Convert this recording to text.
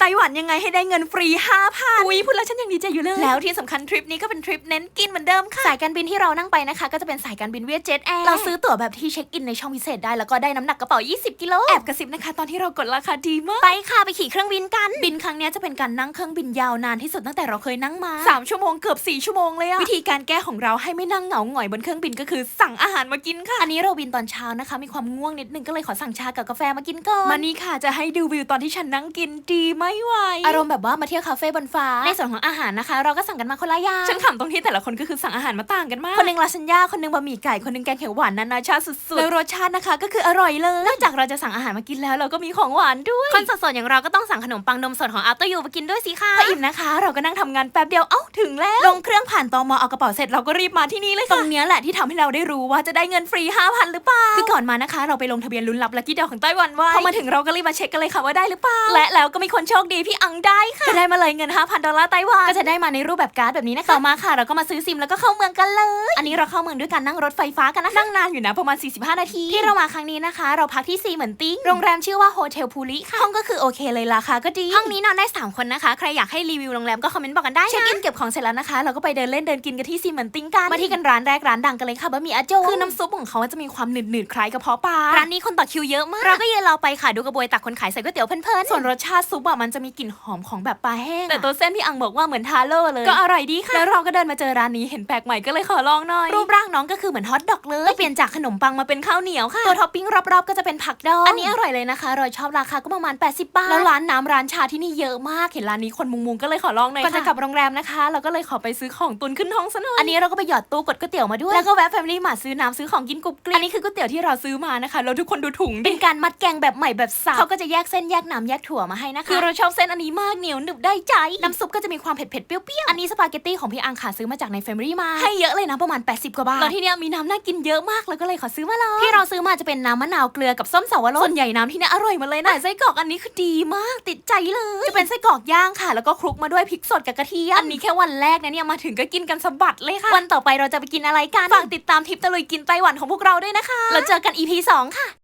ไต้หวันยังไงให้ได้เงินฟรี5,000อุ้ยพูดแล้วฉันยังดีใจอยู่เลย แล้วที่สำคัญทริปนี้ก็เป็นทริปเน้นกินเหมือนเดิมค่ะสายการบินที่เรานั่งไปนะคะก็จะเป็นสายการบินเวียดเจ็ตแอร์เราซื้อตั๋วแบบที่เช็คอินในช่องพิเศษได้แล้วก็ได้น้ำหนักกระเป๋า 20 กิโลแอบกระซิบนะคะ ตอนที่เรากดราคาดีมากไปค่ะไปขี่เครื่องบินกันบินครั้งเนี้ยจะเป็นการนั่งเครื่องบินยาวนานที่สุดตั้งแต่เราเคยนั่งมา 3 ชั่วโมงเกือบ 4 ชั่วโมงเลยอะวิธีการแก้ของเราให้ไม่นั่งเหงาหงอยบนเครื่องบินก็คือสั่งอาหารมากินค่ะอันนี้เราบินตอนเช้านะคะ มีความง่วงนิดนึงก็เลยขอสั่งชากับกาแฟมากินก่อนมานี่ค่ะจะให้ดูวิวตอนที่ฉันนั่งกินดีไม่ไหว อารมณ์แบบว่ามาเที่ยวคาเฟ่บนฟ้า ในส่วนของอาหารนะคะ เราก็สั่งกันมาคนละอย่าง ฉันขำตรงที่แต่ละคนก็คือสั่งอาหารมาต่างกันมาก คนหนึงลาซานญ่า คนหนึงบะหมี่ไก่ คนหนึงแกงเขียวหวานนานาชาติสุดๆแล้วรสชาตินะคะก็คืออร่อยเลย นอกจากเราจะสั่งอาหารมากินแล้วเราก็มีของหวานด้วย คนสดๆอย่างเราก็ต้องสั่งขนมปังนมสดของ After You มากินด้วยสิค่ะพออิ่มนะคะ เราก็นั่งทำงานแป๊บเดียว เอ้าถึงแล้ว ลงเครื่องผ่านตมเอากระเป๋าเสร็จเราก็รีบมาที่นี่เลยค่ะ ตรงเนี้ยแหละที่ทำให้เราได้รู้ว่าจะได้เงินฟรี5,000หรือเปล่า คือก่อนมานะคะ เราไปลงทะเบียนลุ้นรับลัคกี้ดาวของไต้หวันไว้พอมาถึงเราก็รีบมาเช็คกันเลยค่ะว่าได้หรือเปล่า และแล้วก็มีคนโชคดีพี่อังได้ค่ะก็ได้มาเลยเงิน 5,000 ดอลลาร์ไต้หวันก็จะได้มาในรูปแบบการ์ดแบบนี้นะคะต่อมาค่ะเราก็มาซื้อซิมแล้วก็เข้าเมืองกันเลย อันนี้เราเข้าเมืองด้วยการนั่งรถไฟฟ้ากันนะนั่งนานอยู่นะประมาณ 45 นาทีที่เรามาครั้งนี้นะคะ เราพักที่ซีเหมือนติ้งโรงแรมชื่อว่าโฮเทลพูลิค่ะห้องก็คือโอเคเลยราคาก็ดีห้องนี้นอนได้ 3 คนนะคะ ใครอยากให้รีวิวโรงแรมก็คอมเมนต์บอกกันได้นะเช็คอินเก็บของเสร็จแล้วนะคะ เราก็ไปเดินเล่นเดินกินกันที่ซีเหมือนติ้งกันมาที่กันร้านแรกร้านดังกันเลยค่ะบะหมี่อาโจคือน้ำซุปของเขาจะมีความหนืดๆคล้ายกระเพาะปลาร้านนี้คนต่อคิวเยอะมากเราก็ยืนรอไปค่ะดูกระบวยตักคนขายใส่ก๋วยเตี๋ยวเพลินๆส่วนรสชาติซุปอะมันจะมีกลิ่นหอมของแบบปลาแห้งแต่ตัวเส้นพี่อังบอกว่าเหมือนทาโร่เลยก็อร่อยดีค่ะแล้วเราก็เดินมาเจอร้านนี้เห็นแปลกใหม่ก็เลยขอลองหน่อยรูปร่างน้องก็คือเหมือนฮอทดอกเลยก็เปลี่ยนจากขนมปังมาเป็นข้าวเหนียวค่ะตัวท็อปปิ้งรอบๆก็จะเป็นผักดองอันนี้อร่อยเลยนะคะเราชอบราคาก็ประมาณ 80 บาทแล้วร้านน้ำร้านชาที่นี่เยอะมากเห็นร้านนี้คนมุงๆก็เลยขอลองหน่อยก่อนจะกลับโรงแรมนะคะเราก็เลยขอไปซื้อของตุนขึ้นห้องซะหน่อยอันนี้เราก็ไปหยอดตู้กดก๋วยเตี๋ยวมาด้วยแล้วก็แวะแฟมิลี่มาซื้อน้ำซื้อของกินกรุบกริบอันนี้คือก๋วยเตี๋ยวที่เราซื้อมานะคะแล้วทุกคนดูถุงดิเป็นการมัดแกงแบบใหม่แบบสับเขาก็จะแยกเส้นแยกน้ำแยกถั่วมาให้นะคะคือเราชอบเส้นอันนี้มากเหนียวหนึบได้ใจ น้ำซุปก็จะมีความเผ็ดเผ็ดๆเปรี้ยวๆอันนี้สปาเกตตี้ของพี่อังค่ะซื้อมาจากในแฟมิลี่มา ให้เยอะเลยนะประมาณ 80 กว่าบาท แล้วที่เนี้ยมีน้ำน่ากินเยอะมากแล้วก็เลยขอซื้อมาลองที่เราซื้อมาจะเป็นน้ำมะนาวเกลือกับส้มสาวรสส่วนใหญ่น้ำที่เนี้ยอร่อยหมดเลยนะแต่ไส้กรอกอันนี้คือดีมากติดใจเลยจะเป็นไส้กรอกย่างค่ะ แล้วก็คลุกมาด้วยพริกสดกับกระเทียมอันนี้แค่วันแรกนะเนี่ยมาถึงก็กินกันสะบัดเลยค่ะ วันต่อไปเราจะไปกินอะไรกันฝากติดตามทริปตะลุยกินไต้หวันของพวกเราด้วยนะคะแล้วเจอกัน EP 2 ค่ะ